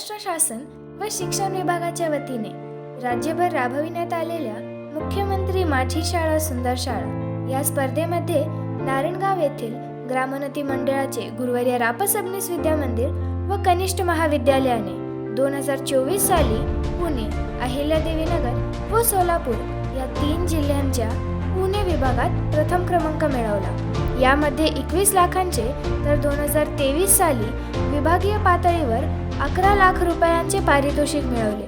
महाराष्ट्र शासन व शिक्षण विभागाच्या वतीने राज्यभर राबविण्यात आलेल्या मुख्यमंत्री माझी शाळा सुंदर शाळा या स्पर्धेमध्ये नारायणगाव येथील ग्रामोन्नती मंडळाचे गुरुवारी रापसबनीस विद्या मंदिर व कनिष्ठ महाविद्यालयाने दोन हजार चोवीस साली पुणे अहिल्यादेवी नगर व सोलापूर या तीन जिल्ह्यांच्या पुणे विभागात प्रथम क्रमांक मिळवला. यामध्ये एकवीस लाखांचे तर दोन हजार तेवीस साली विभागीय पातळीवर अकरा लाख रुपयांचे पारितोषिक मिळवले.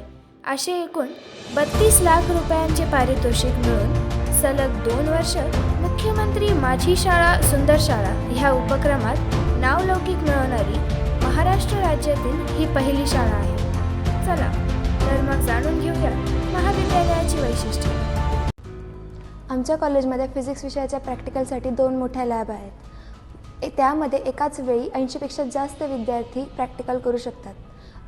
असे एकूण बत्तीस लाख रुपयांचे पारितोषिक मिळून सलग दोन वर्ष मुख्यमंत्री माझी शाळा सुंदर शाळा ह्या उपक्रमात नावलौकिक मिळवणारी महाराष्ट्र राज्यातील ही पहिली शाळा आहे. चला तर मग जाणून घेऊया महाविद्यालयाची वैशिष्ट्ये. आमच्या कॉलेजमध्ये फिजिक्स विषयाच्या प्रॅक्टिकलसाठी दोन मोठ्या लॅब आहेत. त्यामध्ये एकाच वेळी ऐंशीपेक्षा जास्त विद्यार्थी प्रॅक्टिकल करू शकतात.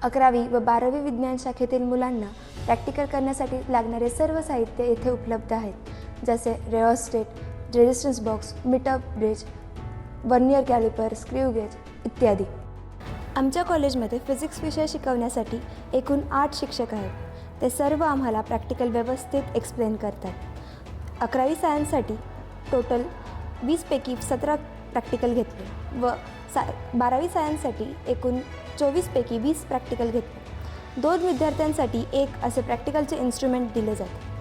अकरावी व बारावी विज्ञान शाखेतील मुलांना प्रॅक्टिकल करण्यासाठी लागणारे सर्व साहित्य येथे उपलब्ध आहेत. जसे rheostat resistance box metre bridge vernier calliper screw gauge इत्यादी. आमच्या कॉलेजमध्ये फिजिक्स विषय शिकवण्यासाठी एकूण आठ शिक्षक आहेत. ते सर्व आम्हाला प्रॅक्टिकल व्यवस्थित एक्सप्लेन करतात. अकरावी सायन्ससाठी टोटल वीसपैकी सतरा प्रॅक्टिकल घेतले. व सा बारावी सायन्ससाठी एकूण चोवीसपैकी वीस प्रॅक्टिकल घेतले. दोन विद्यार्थ्यांसाठी एक असे प्रॅक्टिकलचे इन्स्ट्रुमेंट दिले जाते.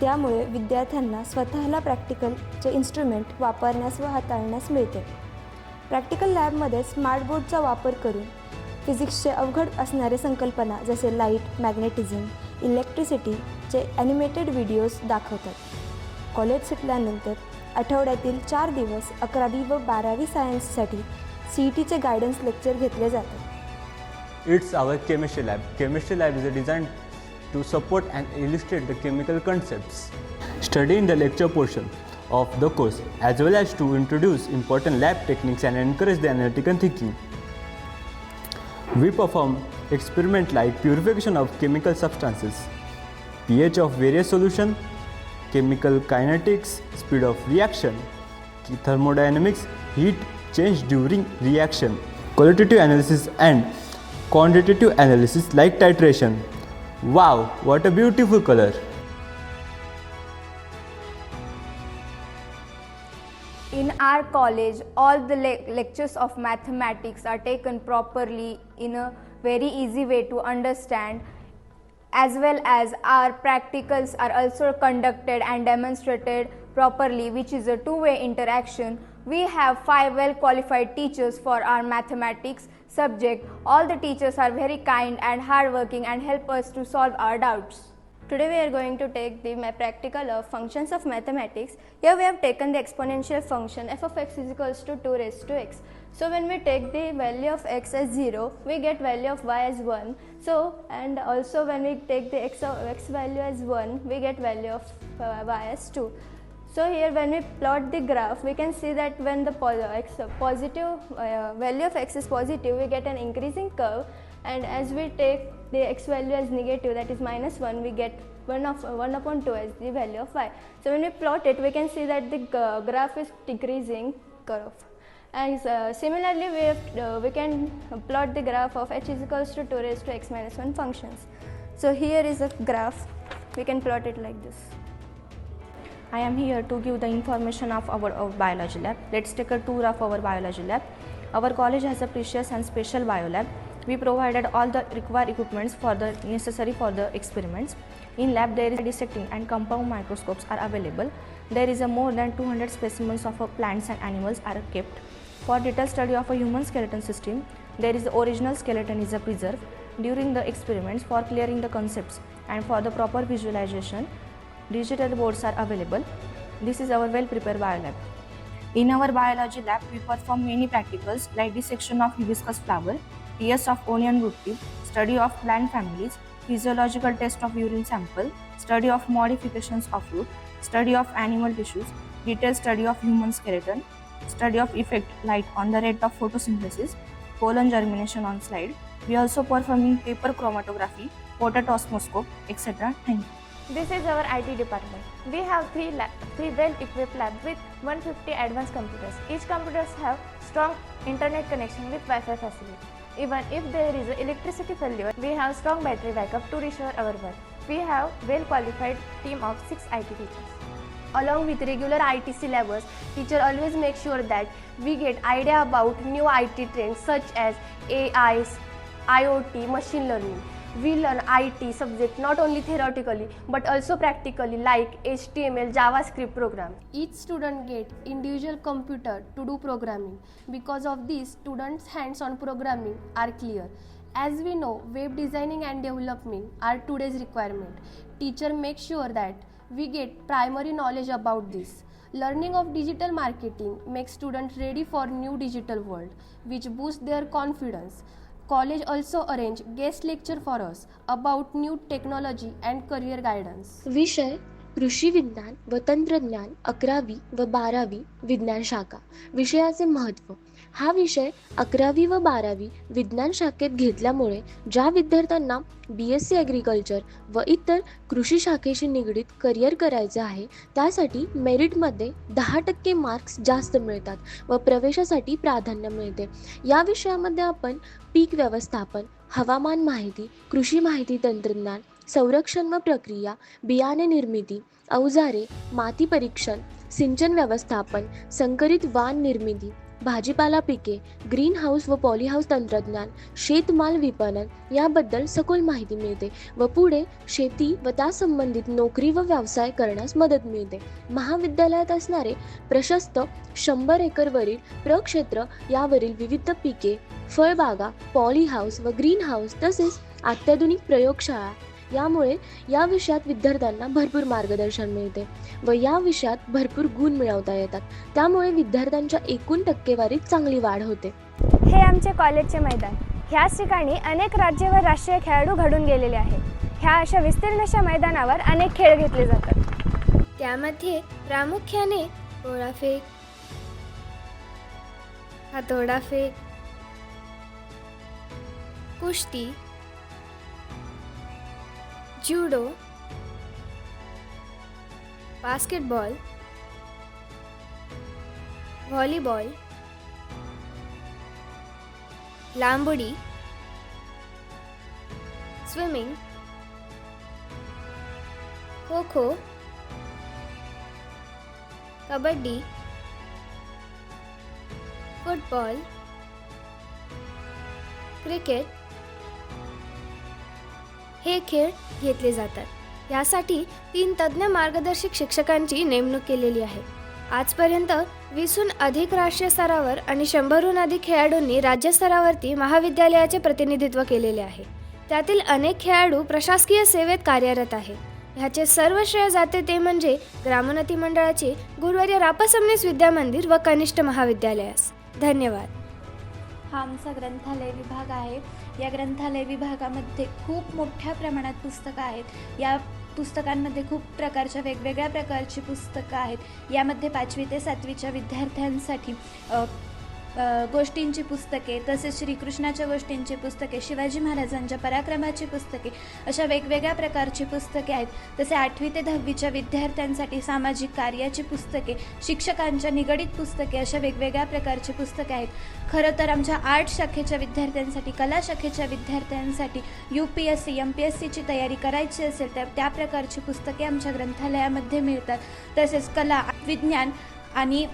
त्यामुळे विद्यार्थ्यांना स्वतःला प्रॅक्टिकलचे इन्स्ट्रुमेंट वापरण्यास व हाताळण्यास मिळते. प्रॅक्टिकल लॅबमध्ये स्मार्ट बोर्डचा वापर करून फिजिक्सचे अवघड असणारे संकल्पना जसे लाइट मॅग्नेटिझम इलेक्ट्रिसिटीचे ॲनिमेटेड व्हिडिओज दाखवतात. कॉलेज सुटल्यानंतर आठवड्यातील चार दिवस अकरावी व बारावी सायन्ससाठी सी ई टीचे गायडन्स लेक्चर घेतले जाते. It's our chemistry lab chemistry lab is a design to support and illustrate the chemical concept study in the lecture portion of the course as well as to introduce important lab techniques and encourage the analytical thinking we perform experiment like purification of chemical substances P H of various solution chemical kinetics, speed of reaction, thermodynamics, heat change during reaction, qualitative analysis and quantitative analysis like titration. Wow, what a beautiful color! In our college, all the le- lectures of mathematics are taken properly in a very easy way to understand, as well as our practicals are also conducted and demonstrated properly, which is a two way interaction. We have five well qualified teachers for our mathematics subject. All the teachers are very kind and hardworking and help us to solve our doubts. Today we are going to take the practical of functions of mathematics. Here we have taken the exponential function f of x is equals to 2 raised to x. So when we take the value of x as 0, we get value of y as 1. So and also when we take the x, x value as 1, we get value of uh, y as 2. So here when we plot the graph, we can see that when the positive uh, value of x is positive, we get an increasing curve and as we take the x value as negative that is minus 1 we get 1 of 1 upon 2 as the value of y so when we plot it we can see that the graph is decreasing curve and uh, similarly we have, uh, we can plot the graph of h is equals to 2 raised to x minus 1 functions so here is a graph we can plot it like this I am here to give the information of our, our biology lab. Let's take a tour of our biology lab. Our college has a precious and special bio lab. We provided all the required equipments for the necessary for the experiments. In lab there is dissecting and compound microscopes are available. There is a more than 200 specimens of uh, plants and animals are kept. For detailed study of a human skeleton system, there is the original skeleton is a preserved during the experiments for clearing the concepts and for the proper visualization digital boards are available. This is our well prepared biolab. In our biology lab, we perform many practicals like dissection of hibiscus flower, tears of onion root tip, study of plant families, physiological test of urine sample, study of modifications of root, study of animal tissues, detailed study of human skeleton, study of effect light on the rate of photosynthesis, pollen germination on slide. We also performing paper chromatography, potato osmoscope, etc. Thank you. This is our IT department. We have three, lab, three well-equipped labs with 150 advanced computers. Each computers have strong internet connection with Wi-Fi facility. Even if there is electricity failure, we have strong battery backup to restore our work. We have well qualified team of 6 IT teachers. Along with regular IT syllabus, teacher always make sure that we get idea about new IT trends such as AI, IoT, machine learning. We learn IT subject not only theoretically but also practically like HTML, JavaScript program. Each student get individual computer to do programming. Because of this, students' hands-on programming are clear. As we know, web designing and development are today's requirement. Teacher make sure that we get primary knowledge about this. Learning of digital marketing makes students ready for new digital world, which boosts their confidence. College also arrange guest lecture for us about new technology and career guidance. विषय कृषी विज्ञान व तंत्रज्ञान अकरावी व बारावी विज्ञान शाखा विषयाचे महत्त्व हा विषय अकरावी व बारावी विज्ञान शाखेत घेतल्यामुळे ज्या विद्यार्थ्यांना बी एस सी ॲग्रिकल्चर व इतर कृषी शाखेशी निगडीत करिअर करायचे आहे त्यासाठी मेरिटमध्ये दहा टक्के मार्क्स जास्त मिळतात व प्रवेशासाठी प्राधान्य मिळते. या विषयामध्ये आपण पीक व्यवस्थापन हवामान माहिती कृषी माहिती तंत्रज्ञान संरक्षण व प्रक्रिया बियाणे निर्मिती अवजारे माती परीक्षण सिंचन व्यवस्थापन संकरित वाण निर्मिती भाजीपाला पिके ग्रीन हाऊस व पॉलीहाऊस तंत्रज्ञान शेतमाल विपणन याबद्दल सखोल माहिती मिळते व पुढे शेती व त्यासंबंधित नोकरी व व्यवसाय करण्यास मदत मिळते. महाविद्यालयात असणारे प्रशस्त शंभर एकरवरील प्रक्षेत्र यावरील विविध पिके फळबागा पॉलीहाऊस व ग्रीन हाऊस तसेच अत्याधुनिक प्रयोगशाळा यामुळे या विषयात विद्यार्थ्यांना भरपूर मार्गदर्शन मिळते व या विषयात भरपूर गुण मिळवता येतात. त्यामुळे विद्यार्थ्यांच्या एकूण टक्केवारीत चांगली वाढ होते. हे आमचे कॉलेजचे मैदान. ह्याच ठिकाणी अनेक राज्य व राष्ट्रीय खेळाडू घडून गेलेले आहेत. ह्या अशा विस्तीर्णशा मैदानावर अनेक खेळ घेतले जातात. त्यामध्ये प्रामुख्याने गोळाफेक हातोडाफेक कुस्ती judo basketball volleyball लांबडी swimming kho kho kabaddi football cricket हे खेळ घेतले जातात. यासाठी तीन तज्ज्ञ मार्गदर्शक शिक्षकांची नेमणूक केलेली आहे. आजपर्यंत वीसहून अधिक राष्ट्रीय स्तरावर आणि शंभरहून अधिक खेळाडूंनी राज्यस्तरावरती महाविद्यालयाचे प्रतिनिधित्व केलेले आहे. त्यातील अनेक खेळाडू प्रशासकीय सेवेत कार्यरत आहे ह्याचे सर्व श्रेय जाते ते म्हणजे ग्रामोन्नती मंडळाचे गुरुवारी विद्या विद्यामंदिर व कनिष्ठ महाविद्यालयास. धन्यवाद. हा आमचा ग्रंथालय विभाग आहे. या ग्रंथालय विभागामध्ये खूप मोठ्या प्रमाणात पुस्तकं आहेत. या पुस्तकांमध्ये खूप प्रकारच्या वेगवेगळ्या प्रकारची पुस्तकं आहेत. यामध्ये पाचवी ते सातवीच्या विद्यार्थ्यांसाठी गोष्टींची पुस्तके तसेच श्रीकृष्णाच्या गोष्टींची पुस्तके शिवाजी महाराजांच्या पराक्रमाची पुस्तके अशा वेगवेगळ्या प्रकारची पुस्तके आहेत. तसे आठवी ते दहावीच्या विद्यार्थ्यांसाठी सामाजिक कार्याची पुस्तके शिक्षकांच्या निगडीत पुस्तके अशा वेगवेगळ्या प्रकारची पुस्तके आहेत. खरं तर आमच्या आर्ट शाखेच्या विद्यार्थ्यांसाठी कला शाखेच्या विद्यार्थ्यांसाठी U P S C M P S सीची तयारी करायची असेल तर त्या प्रकारची पुस्तके आमच्या ग्रंथालयामध्ये मिळतात. तसेच कला विज्ञान आणि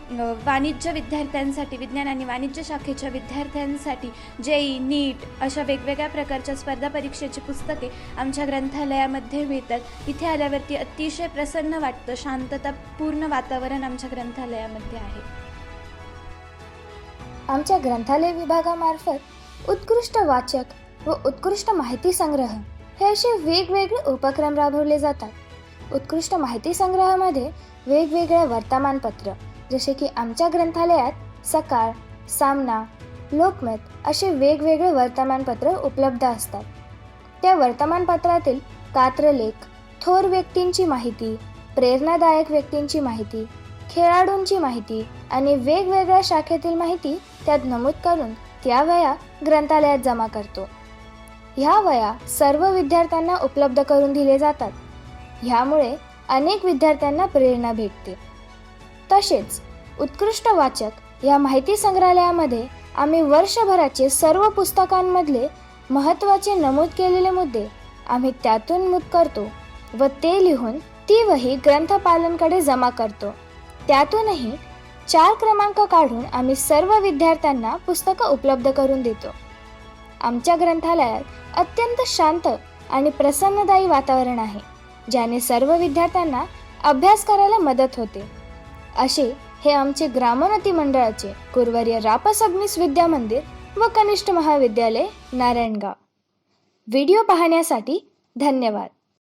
वाणिज्य विद्यार्थ्यांसाठी विज्ञान आणि वाणिज्य शाखेच्या विद्यार्थ्यांसाठी जेई नीट अशा वेगवेगळ्या प्रकारच्या स्पर्धा परीक्षेची पुस्तके आमच्या ग्रंथालयामध्ये मिळतात. इथे आल्यावरती अतिशय प्रसन्न वाटतं. शांततापूर्ण वातावरण आमच्या ग्रंथालयामध्ये आहे. आमच्या ग्रंथालय विभागामार्फत उत्कृष्ट वाचक व उत्कृष्ट माहिती संग्रह हे असे वेगवेगळे उपक्रम राबवले जातात. उत्कृष्ट माहिती संग्रहामध्ये वेगवेगळे वर्तमानपत्र जसे की आमच्या ग्रंथालयात सकाळ सामना लोकमत असे वेगवेगळे वर्तमानपत्र उपलब्ध असतात. त्या वर्तमानपत्रातील कात्रलेख थोर व्यक्तींची माहिती प्रेरणादायक व्यक्तींची माहिती खेळाडूंची माहिती आणि वेगवेगळ्या शाखेतील माहिती त्यात नमूद करून त्या वया ग्रंथालयात जमा करतो. ह्या वया सर्व विद्यार्थ्यांना उपलब्ध करून दिले जातात. ह्यामुळे अनेक विद्यार्थ्यांना प्रेरणा भेटते. तसेच उत्कृष्ट वाचक या माहिती संग्रहालयामध्ये आम्ही वर्षभराचे सर्व पुस्तकांमधले महत्त्वाचे नमूद केलेले मुद्दे आम्ही त्यातून मुद करतो व ते लिहून ती वही ग्रंथपालनकडे जमा करतो. त्यातूनही चार क्रमांक काढून आम्ही सर्व विद्यार्थ्यांना पुस्तकं उपलब्ध करून देतो. आमच्या ग्रंथालयात अत्यंत शांत आणि प्रसन्नदायी वातावरण आहे. ज्याने सर्व विद्यार्थ्यांना अभ्यास करायला मदत होते. असे हे आमचे ग्रामोन्नती मंडळाचे कुरवर्य अग्निस विद्या मंदिर व कनिष्ठ महाविद्यालय नारायणगाव. व्हिडिओ पाहण्यासाठी धन्यवाद.